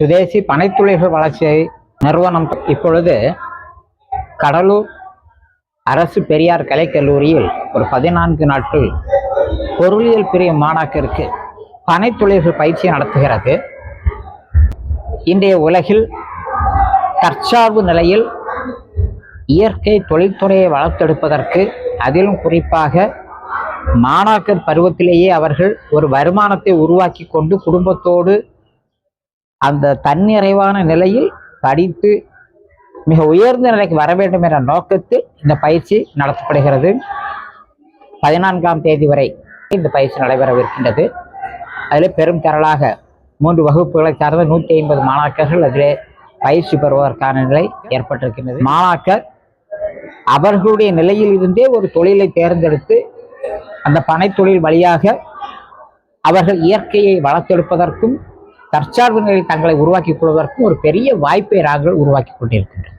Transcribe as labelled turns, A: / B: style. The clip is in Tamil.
A: சுதேசி பனைத்துளிர்கள் வளர்ச்சி நிறுவனம் இப்பொழுது கடலூர் அரசு பெரியார் கலைக்கல்லூரியில் ஒரு பதினான்கு நாட்கள் பொருளியல் பிரிவு மாணாக்கருக்கு பனைத்துளிர்கள் பயிற்சி நடத்துகிறது. இன்றைய உலகில் தற்சார்பு நிலையில் இயற்கை தொழில்துறையை வளர்த்தெடுப்பதற்கு அதிலும் குறிப்பாக மாணாக்கர் பருவத்திலேயே அவர்கள் ஒரு வருமானத்தை உருவாக்கி கொண்டு குடும்பத்தோடு அந்த தன்னிறைவான நிலையில் படித்து மிக உயர்ந்த நிலைக்கு வர வேண்டும் என்ற நோக்கத்தில் இந்த பயிற்சி நடத்தப்படுகிறது. பதினான்காம் தேதி வரை இந்த பயிற்சி நடைபெறவிருக்கின்றது. அதில் பெரும் திரளாக மூன்று வகுப்புகளை சார்ந்த நூற்றி ஐம்பது மாணாக்கர்கள் அதிலே பயிற்சி பெறுவதற்கான நிலை ஏற்பட்டிருக்கின்றது. மாணாக்கர் அவர்களுடைய நிலையில் இருந்தே ஒரு தொழிலை தேர்ந்தெடுத்து அந்த பனைத்தொழில் வழியாக அவர்கள் இயற்கையை வளர்த்தெடுப்பதற்கும் தற்சார்பு நிலையில் தங்களை உருவாக்கிக் கொள்வதற்கும் ஒரு பெரிய வாய்ப்பை நாங்கள் உருவாக்கி கொண்டிருக்கின்றனர்.